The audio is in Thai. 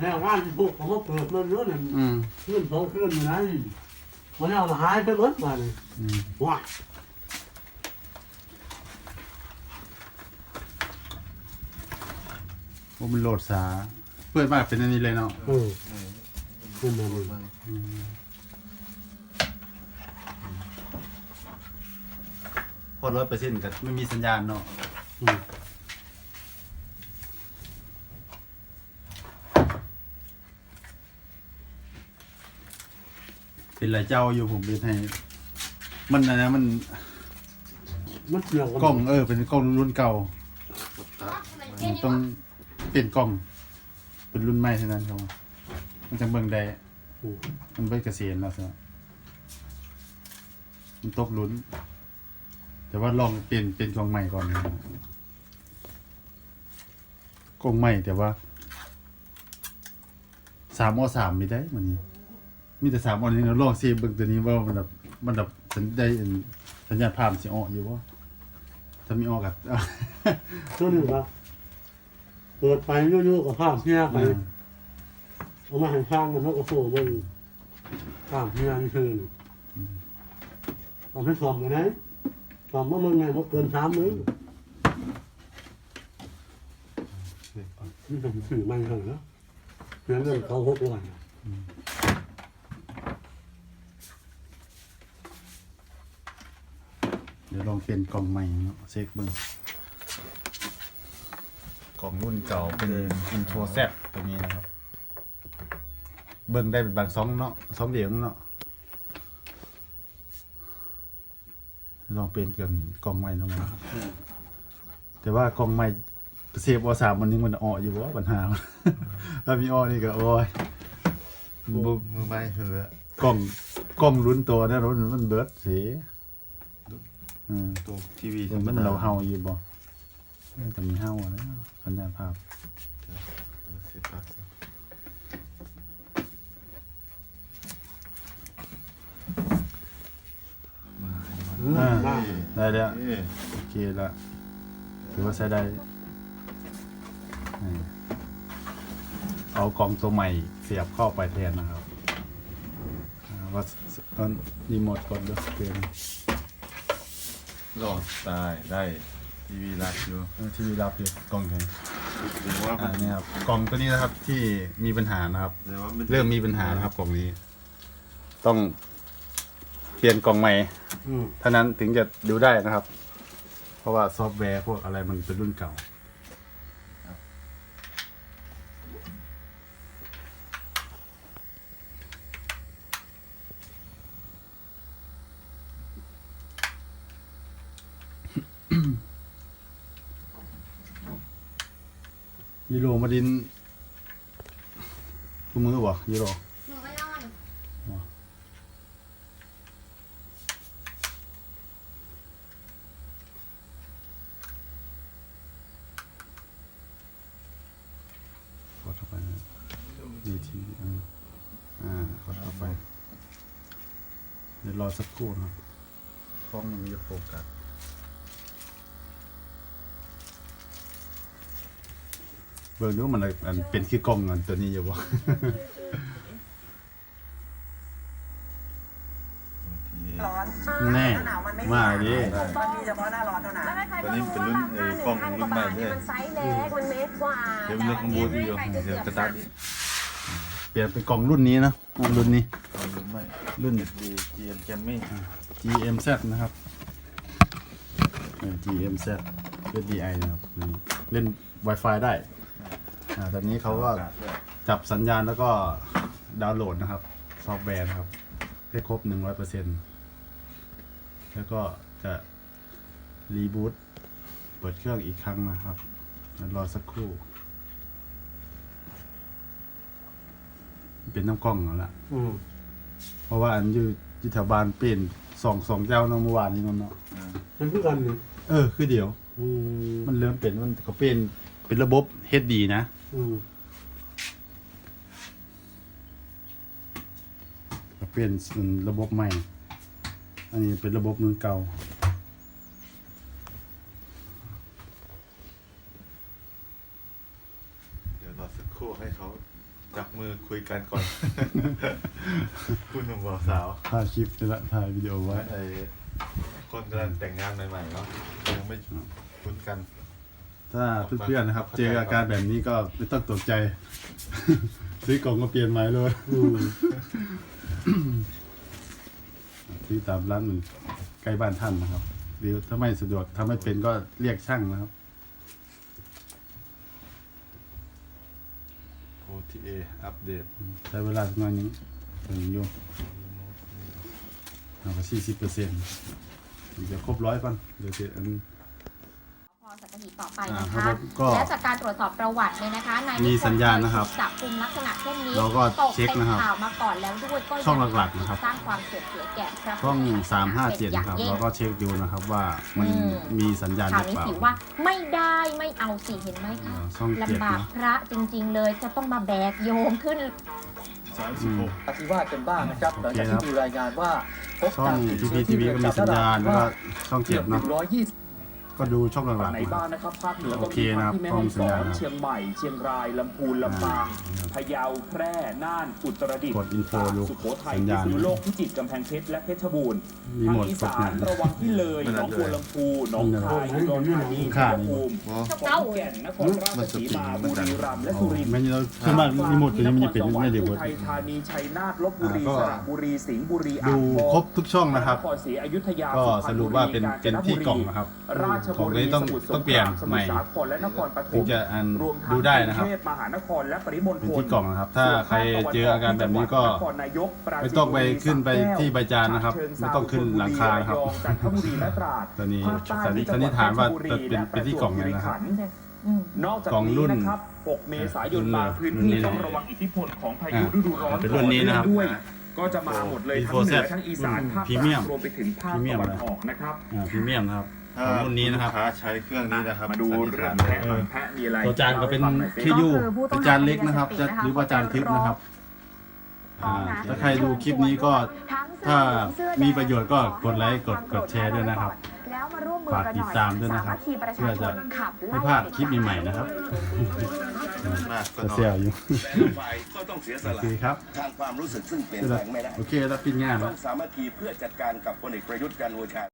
แล้วงานที่พวกเขามาเปิดมันเยอะเนี่ยอืมขึ้นสองขึ้นอยู่ไหนมันเอาหายไปหมดมาเลยอืมว้าโอ้มันโหลดสา เปิดมาเป็นอันนี้เลยเนาะเออขึ้นมาเลยอืมพอร้อยเปอร์เซ็นต์ก็ไม่มีสัญญาณเนาะอืม เป็นหลายเจ้าอยู่ผมเป็นให้มันอะไรนะมันมันเกี่ยวกับกล้องเออ เป็นกล้องรุ่นเก่ามันต้องเปลี่ยนกล้อง เป็นรุ่นใหม่เท่านั้นครับมันจะเบิ่งได้อืมมันเป็นเกษียณแล้วสิมันตกลุ้น แต่ว่าลองเปลี่ยนเปลี่ยนกล้องใหม่ก่อนนะครับกล้องใหม่แต่ว่าสามอสามไม่ได้มันนี้ มีแต่สามอนี้เราลองเซฟเบิ่งตัวนี้ว่ามันแบบมันแบบสัญได้อันสัญญาณภาพสิออกอยู่ว่าถ้ามีออกอะตัวนี้ว่าเปิดไปยุ่ยๆกับภาพเนี่ยไปเอามาให้ช่างมันแล้วก็โซ่บนภาพเนี่ยนี่คือเอาไปสอบกันไหนสอบว่ามันไงว่าเกินสามมื้อนี่เป็นสื่อไม่เหรอเพียงเรื่องเขาหกวันเดี๋ย ลองเปลี่ยนกล่องใหม่เนาะเช็คเบิ่งกล่องรุ่นเก่าเป็นอินโทรแซตัวนี้นะครับ เบิ่งได้เป็นบางซองเนาะซองเดียวเนาะลองเปลี่ยนกันกล่องใหม่ลงมาแต่ว่ากล่องใหม่เซฟอสามมันยังมันอออยู่ว่าปัญหาถ้ามีออนี่ก็โอ้ยมือมือไม้คือแล้วกล่องกล่องรุ่นตัวเนี่ยรุ่นมันเบิดเสียอืม ตัวทีวียังมันเราเฮาอยู่บ่แต่มีเฮาอะนะสัญญาณภาพสิบปักอ่าได้ได้แล้วเอ๊ะโอเคละถือว่าใช้ได้นี่เอากล่องตัวใหม่เสียบเข้าไปแทนนะครับอ่าว่าตอนรีโมทกดด้วยเกม รอดตายได้ทีวีรักอยู่ทีวีรับอยู่กล่องไหนหรือว่ามัอ่านนี่ครับกล่องตัวนี้นะครับที่มีปัญหานะครับ หรือว่ามันเริ่มมีปัญหานะครับกล่องนี้ ต้องเปลี่ยนกล่องใหม่อืม เท่านั้นถึงจะดูได้นะครับ เพราะว่าซอฟต์แวร์พวกอะไรมันเป็นรุ่นเก่า ยูโรมาดินกูมือบ่ยูโรหนูไม่นอนกดเข้าไปนะดีทีอ่าอ่ากดเข้าไป เดี๋ยวรอสักครู่นะครับกล้องมันจะโฟกัส เบิ่งดูมันอะไรอันเป็นคือกล้องอันตัวนี้อยู่บ่ทีร้อนแน่หน้หนาวมันไม่มาดิ มันมีเฉพาะหน้าร้อนเท่านั้นแล้วไม่ใครตอนนี้เป็นรุ่นเออกล้องรุ่นใหม่เลยมันไซส์เล็ก มันเมตรกว่าเดี๋ยวเลือกข้างบนอยู่เดี๋ยวกระตัดอีกเปลี่ยนเป็นกล่องรุ่นนี้นะรุ่นนี้กล้องรุ่นใหม่รุ่น ดีเกียมแกมมี่ GMZ นะครับเออ GMZ SDI นะครับนี่เล่น Wi-Fi ได้ อ่าตอนนี้เขาก็จับสัญญาณแล้วก็ดาวน์โหลดนะครับ ซอฟต์แวร์นะครับ ให้ครบ100%แล้วก็จะรีบูตเปิดเครื่องอีกครั้งนะครับเดี๋ยวรอสักครู่ เป็นน้ำกล้องแล้วล่ะอืมเพราะว่าอันอยู่ที่แถวบ้านเปลี่ยนสองสองเจ้าเนาะเมื่อวานนี้เนาะมันคือกันนี่เออ คือเดี๋ยว อืมมันเริ่มเป็นมันเขาเป็นเป็นระบบ HD นะ อืมเขาเปลี่ยนเป็นระบบใหม่ อันนี้เป็นระบบมือเก่าเดี๋ยวรอสักครู่ให้เขาจับมือคุยกันก่อน คุณหนุ่มบ่าวสาวถ่ายคลิปนี่แหละถ่ายวิดีโอไว้ไอ้คนกำลังแต่งงานใหม่ๆเนาะยังไม่คุ้นกัน ถ้าเพื่อนๆนะครับ เจออาการแบบนี้ก็ไม่ต้องตกใจ ซื้อกล่องมาเปลี่ยนใหม่เลยอืมซื้อตามร้านมันใกล้บ้านท่านนะครับหรือถ้าไม่สะดวกถ้าไม่เป็นก็เรียกช่างนะครับ OTA อัปเดตใช้เวลาประมาณนี้ถึงอยู่เอาไปสี่สิบเปอร์เซ็นต์เดี๋ยวครบร้อยก่อนเดี๋ยวเจะอันพอสั ตหีบต่อไปอ่านะครัคะบก็และจากการตรวจสอบประวัติเนี่ยนะคะนายมีนิพนธ์สัญญาณนะครับเยถูกจับกลุ่มลักษณะเช่นนี้เราก็ตกเช็คเป็นนะครับข่าวมาก่อนแล้วด้วยก็ยังช่องหลักๆนะครับ สร้างความเสียเสียแก่พระพุทธช่องศาสนา357เป็นอย่านะงครับยิ่งเราก็เช็คดูนะครับว่ามันอืม มีสัญญาณข่าหวรือนี้เปล่าถือว่าไม่ได้ไม่เอาสิเห็นไหมคะอ่าช่องเจ็ดลำบากนะ พระจริง ๆ เลยจะต้องมาแบกโยมขึ้นอืมอธิวาสกันบ้างนะครับหลังจากโอเคครับ ที่มีรายงานว่าพบช่อง การติดทีเชื้พีอทีที่วีเรือนก็มีจำสัญญาณแล้วก็ว่าช่องเกืเจ็อดบหเนาะนึ่งร้อยยี่สิบ ก็ดูช่องหลักๆ ในนะคบ้ารับนนะครับภาคเหนือโอก็เคมีนะครับที่แม่กล้ฮ่อองงสัสญอญาณนนะครับเชียงใหม่ เชียงรายลำพูนลำปางพะเยาแพร่น่านอุตรดิตถ์กดอินโฟตากดูสุโขทัยสัญพิญาณษณุโลกพิจิตรกำแพงเพชรและเพชรบูรณ์มีทาหมงดอีครบสานนะระวังที่เลยไม่หนน่าองจะบัวลำพูหนองคายอุดรธานีค่าชัยนี่ภูมิอ๋อขอนแก่นนครราชสีมาบุรีรัมย์และสุรินทร์ไม่เราขึ้นมามีหมดตัวนี้มันจะเป็นไม่ได้หมดอุทัยธานีชัยนาทลบบุรีอ่าก็สระบุรีสิงห์บุรีดูอ่างทองครบทุกช่องนะครับพรนครศรีอยุธยาก็สุพสรรณรุปว่าเป็นกเป็นญจที่กล่องนะครับราชขอบุงรีนี้ต้องสมุทรสต้องงเปคลี่ยนรามสใหมุม่ทรสาครและนครปฐถึงมจะอันรวมทั้งดูได้นะครับกรุงเทพมหานครและปริมณฑเป็นลที่กล่องนะครับ ถ้าใครเจออาการแบบนี้ก็นครนายกปราจีนไม่ต้องไปบุรีขึ้นไปสระแก้วที่ใบจานนะครับฉเชิไม่ต้องขึ้นหลังคานะครับระยองจันทบุรีและตราดตอนนี้ภาคใต้สันนิมีจังหวัดสันนิษฐานว่าเพชรบุรีเป็นเป็นที่กล่องเลยนะครับและปจวบคีขัธ์อืมนอกจากกล่องรุ่นี้นนะครับ 6 เมษายนรุ่นบางพื้นรุ่นที่นี้ต้องระวังอิทธิพลของพายุอ่าฤดูร้อนเป็นรุ่นนี้นะครับต่อเองด้วยก็จะมาหมดเลยทั้งเหนือ V4Z ทั้งอีสานรุ่นภาคพรีกเมียลามงรวมไปถึงภาคพรีเมียตะมวันนะออกนะครับอ่าพรีเมียมนะครับถ้าของรุ่นนี้นะครับลูกค้าใช้เครื่องนี้นะครับมาดูสันนิษเรื่อฐางนแพะหน่อยแพะมีอะไรตัวจานก็เป็นล่าให้ฟังหน่อยสิที่อยู่ก็คือผู้ต้องเป็นจานเล็กนะครับหาจะยาเสพติดนะคะหรือว่าจานทึบนะครับอ่าถ้าใครดูคลิปนี้ก็ ถ้ามีประโยชน์ก็กดไลค์กดกดแชร์ด้วยนะครับแล้วมาร่วมมือฝากกันติหดน่อยตามด้วยนะครับสามัคคีประชาเพื่อชจะนขับไม่ไล่พลาดคลิปใหม่ๆนะครับมากก็จะน้อเสียยอยู่แต่ละฝ่ายก็ต้องเสียสโอละเคครับ ทางความรู้สึกซึ่งเปลี่ยนแปลงไม่ได้โอเคแล้วปิดงานต้แล้อวงสามัคคีเพื่อจัดการกับพลเอกประยุทธ์จันทร์โอชา